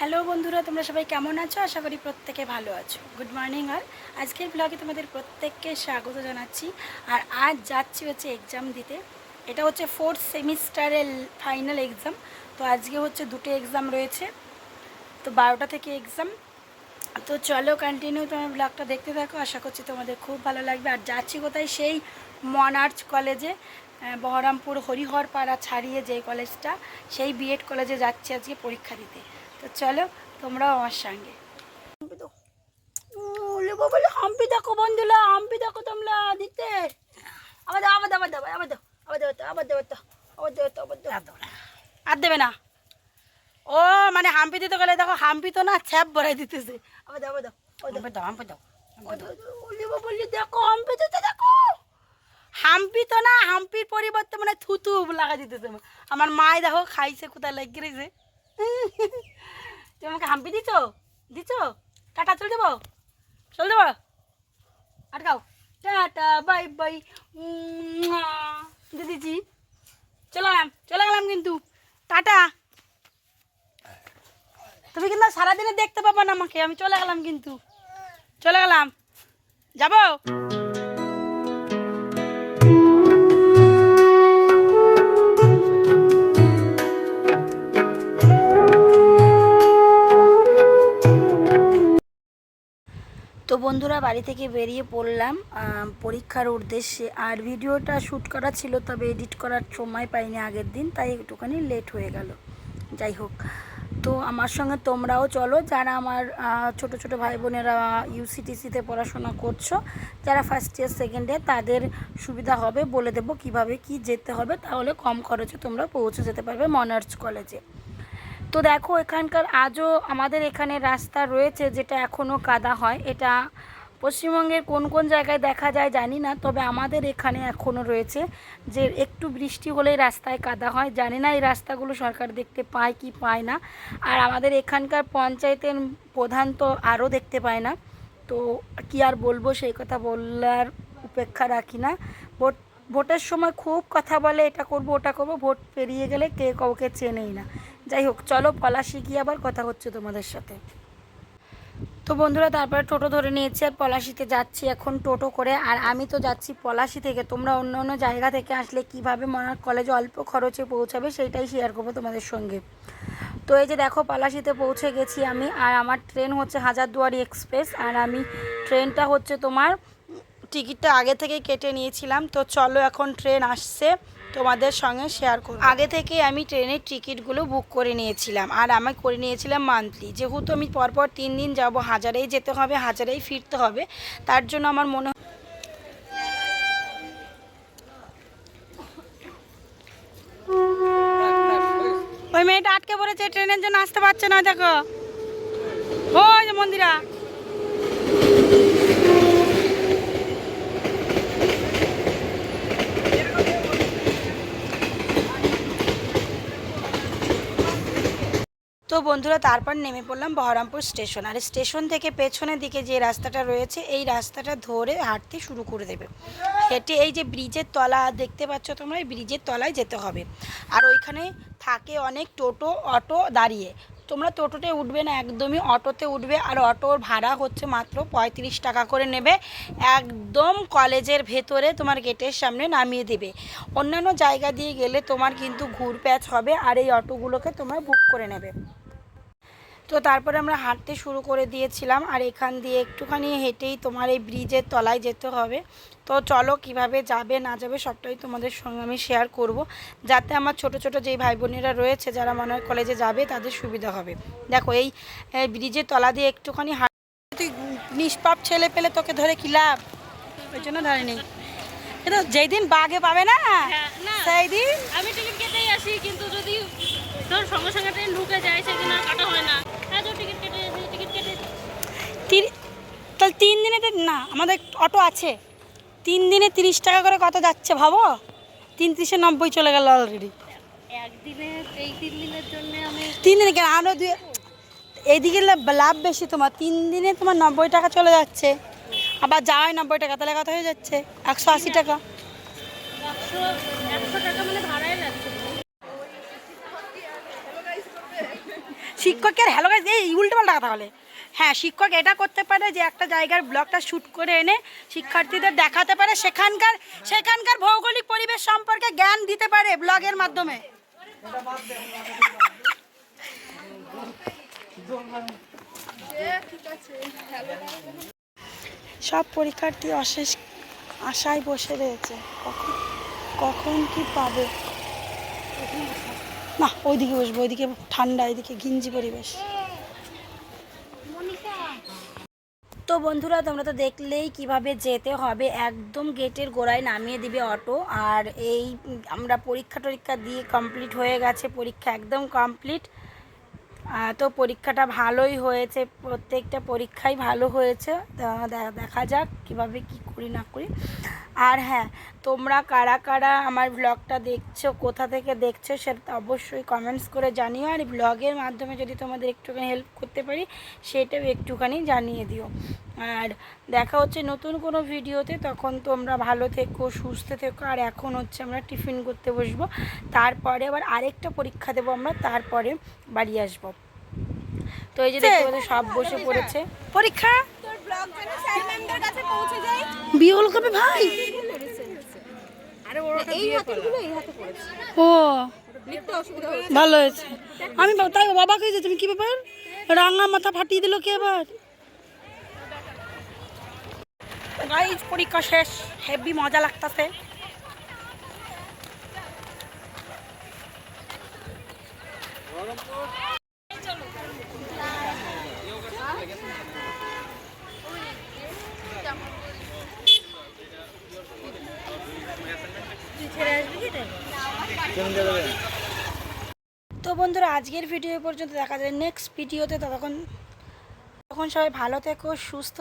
Hello বন্ধুরা, তোমরা সবাই কেমন আছো? আশা করি প্রত্যেকে ভালো আছো। গুড মর্নিং আর আজকের ব্লগে তোমাদের প্রত্যেককে স্বাগত জানাচ্ছি। আর আজ যাচ্ছি হচ্ছে এক্সাম দিতে। এটা হচ্ছে ফোর্থ সেমিস্টারের ফাইনাল এক্সাম তো আজকে হচ্ছে দুটো এক্সাম রয়েছে। তো বারোটা থেকে এক্সাম তো চলো কন্টিনিউ তোমার ব্লগটা দেখতে থাকো। আশা করছি তোমাদের খুব ভালো লাগবে। আর যাচ্ছি কোথায়? সেই মনার্চ কলেজে বহরমপুর হরিহর পাড়া ছাড়িয়ে যে কলেজটা সেই বিএড কলেজে যাচ্ছি আজকে পরীক্ষা দিতে। তো চলো তোমরাও আমার সঙ্গে হাম্পি দেখো বন্ধুরা হাম্পি দেখো তোমরা দিতে আবার দাও আবার দাও আবার আবার দাও আবার দেবো তো আবার দেবো আবার দেবো আবার দেবো আর দেবে না ও মানে হাম্পি দিতে গেলে দেখো হাম্পি তো না ছ্যাপ ভরাই দিতেছে আবার দাও দাও দাও হাম্পি দাও হাম্পি তো না হাম্পির পরিবর্তে মানে থুতু লাগা দিতেছে আমার মায় দেখো খাইছে কোথায় লেগে রয়েছে তুমি আমাকে হাম্পি দিছো? দিছো? টাটা, চলে দেবো চলে দেবো আটকাও। টাটা, বাই বাই দিদিজি চলে গেলাম চলে গেলাম কিন্তু। টাটা। তুমি কিন্তু সারাদিনে দেখতে পাবো না আমাকে, আমি চলে গেলাম কিন্তু। চলে গেলাম। যাব? তো বন্ধুরা বাড়ি থেকে বেরিয়ে পড়লাম পরীক্ষার উদ্দেশ্যে। আর ভিডিওটা শ্যুট করা ছিল, তবে এডিট করার সময় পাইনি আগের দিন, তাই একটুখানি লেট হয়ে গেল। যাই হোক, তো আমার সঙ্গে তোমরাও চলো, যারা আমার ছোট ছোট ভাই বোনেরা ইউসিটিসিতে পড়াশোনা করছ, যারা ফার্স্ট ইয়ার সেকেন্ড ইয়ার তাদের সুবিধা হবে, বলে দেবো কীভাবে কি যেতে হবে, তাহলে কম খরচে তোমরা পৌঁছে যেতে পারবে মনার্স কলেজে। তো দেখো, এখানকার আজও আমাদের এখানে রাস্তা রয়েছে যেটা এখনও কাদা হয়। এটা পশ্চিমবঙ্গের কোন কোন জায়গায় দেখা যায় জানি না, তবে আমাদের এখানে এখনও রয়েছে যে একটু বৃষ্টি হলেই রাস্তায় কাদা হয়। জানি না এই রাস্তাগুলো সরকার দেখতে পায় কি পায় না। আর আমাদের এখানকার পঞ্চায়েতের প্রধান তো আরও দেখতে পায় না। তো কি আর বলব, সেই কথা বলার উপেক্ষা রাখি না। ভোট, ভোটের সময় খুব কথা বলে, এটা করব, ওটা করব, ভোট পেরিয়ে গেলে কে কাউকে চেনেই না। যাই হোক, চলো পলাশি গিয়ে আবার কথা হচ্ছে তোমাদের সাথে। তো বন্ধুরা, তারপরে টোটো ধরে নিয়েছি আর পলাশিতে যাচ্ছি এখন টোটো করে। আর আমি তো যাচ্ছি পলাশি থেকে। তোমরা অন্য অন্য জায়গা থেকে আসলে কীভাবে মনার কলেজে অল্প খরচে পৌঁছাবে সেইটাই শেয়ার করব তোমাদের সঙ্গে। তো এই যে দেখো, পলাশিতে পৌঁছে গেছি আমি। আর আমার ট্রেন হচ্ছে হাজারদুয়ারি এক্সপ্রেস আর আমি ট্রেনটা হচ্ছে তোমার টিকিটটা আগে থেকেই কেটে নিয়েছিলাম। তো চলো এখন ট্রেন আসছে। তোমাদের সঙ্গে শেয়ার করব। আগে থেকে আমি ট্রেনের টিকিটগুলো বুক করে নিয়েছিলাম। আর আমি করে নিয়েছিলাম মান্থলি যেহেতু আমি পরপর তিন দিন যাব, হাজারেই যেতে হবে, হাজারেই ফিরতে হবে। তার জন্য আমার মনে ওই মেয়েটা আটকে পড়েছে, ট্রেনের জন্য আসতে পারছে না, দেখো। ওই মন্দিরা। তো বন্ধুরা, তারপর নেমে পড়লাম বহরমপুর স্টেশন। আর স্টেশন থেকে পেছনের দিকে যে রাস্তাটা রয়েছে, এই রাস্তাটা ধরে হাঁটতে শুরু করে দেবে। হেঁটে এই যে ব্রিজের তলা, দেখতে পাচ্ছ তোমরা, এই ব্রিজের তলায় যেতে হবে। আর ওইখানে থাকে অনেক টোটো, অটো দাঁড়িয়ে। তোমরা টোটোতে উঠবে না, একদমই অটোতে উঠবে। আর অটোর ভাড়া হচ্ছে মাত্র পঁয়ত্রিশ টাকা করে নেবে। একদম কলেজের ভেতরে তোমার গেটের সামনে নামিয়ে দেবে। অন্যান্য জায়গা দিয়ে গেলে তোমার কিন্তু ঘুরপ্যাচ হবে, আর এই অটোগুলোকে তোমরা বুক করে নেবে। তো তারপরে আমরা হাঁটতে শুরু করে দিয়েছিলাম আর এখান দিয়ে একটুখানি হেঁটেই তোমার এই ব্রিজের তলায় যেতে হবে। তো চলো কীভাবে যাবে না যাবে সবটাই তোমাদের সঙ্গে আমি শেয়ার করব যাতে আমার ছোট ছোট যেই ভাই বোনেরা রয়েছে যারা মনে হয় কলেজে যাবে তাদের সুবিধা হবে। দেখো এই ব্রিজের তলা দিয়ে একটুখানি হাঁট তুই নিষ্পাপ ছেলে পেলে তোকে ধরে কি লাভ? ওই জন্য ধরে নেই কিন্তু যেই দিন বাঘে পাবে না হ্যাঁ, না। সেই দিন আমি টিকিট কেটেই আসি কিন্তু যদি ধর সঙ্গে সঙ্গে ট্রেন ঢুকে যায় সেদিন আর কাটা হয় না হ্যাঁ তো টিকিট কেটে টিকিট কেটে তিন তাহলে তিন দিনে তো না আমাদের অটো আছে। তিন দিনে তিরিশ টাকা করে কত যাচ্ছে ভাবো? তিন তিরিশে নব্বই চলে গেল অলরেডি একদিনে এই তিন দিনের জন্য আমি তিন দিনে কেন? আরও দুই এইদিকে লা- লাভ বেশি তোমার। তিন দিনে তোমার নব্বই টাকা চলে যাচ্ছে। আবার যাওয়াই নব্বই টাকা তাহলে কত হয়ে যাচ্ছে? একশো আশি টাকা। মানে শিক্ষকের হ্যালো গাইজ এই উল্টো পাল্টা কথা বলে। হ্যাঁ শিক্ষক এটা করতে পারে যে একটা জায়গার ব্লগটা শ্যুট করে এনে শিক্ষার্থীদের দেখাতে পারে। সেখানকার সেখানকার ভৌগোলিক পরিবেশ সম্পর্কে জ্ঞান দিতে পারে ব্লগের মাধ্যমে। সব পরীক্ষার্থী অশেষ আশায় বসে রয়েছে। কখন কখন কি পাবে? না, ওইদিকে বসবো, ওইদিকে ঠান্ডা, এদিকে ঘিঞ্জি পরিবেশ। তো বন্ধুরা, তোমরা তো দেখলেই কীভাবে যেতে হবে। একদম গেটের গোড়ায় নামিয়ে দিবে অটো। আর এই, আমরা পরীক্ষা টরীক্ষা দিয়ে কমপ্লিট হয়ে গেছে। পরীক্ষা একদম কমপ্লিট তো পরীক্ষাটা ভালোই হয়েছে। প্রত্যেকটা পরীক্ষাই ভালো হয়েছে। দেখা যাক কীভাবে কি করি না করি। আর হ্যাঁ তোমরা কারা কারা আমার ব্লগটা দেখছ কোথা থেকে দেখছ সেটা অবশ্যই কমেন্টস করে জানিও। আর ব্লগের মাধ্যমে যদি তোমাদের একটুখানি হেল্প করতে পারি সেটাও একটুখানি জানিয়ে দিও। আর দেখা হচ্ছে নতুন কোনো ভিডিওতে তখন তোমরা ভালো থেকো সুস্থ থেকো। আর এখন হচ্ছে আমরা টিফিন করতে বসবো। তারপরে আবার আরেকটা পরীক্ষা দেবো আমরা তারপরে বাড়ি আসব। তো এই যে দেখতে সব বসে পড়েছে। পরীক্ষা? বিয়ে হলো কবে ভাই? ও ভালো হয়েছে। আমি তাই বাবা কইছে তুমি কি ব্যাপার? রাঙা মাথা ফাটিয়ে দিল কে এবার গাইজ পরীক্ষা শেষ। হেভি মজা লাগতাছে। তো বন্ধুরা, আজকের ভিডিও পর্যন্ত দেখা যায়। নেক্সট ভিডিওতে ততক্ষণ তখন সবাই ভালো থেকো, সুস্থ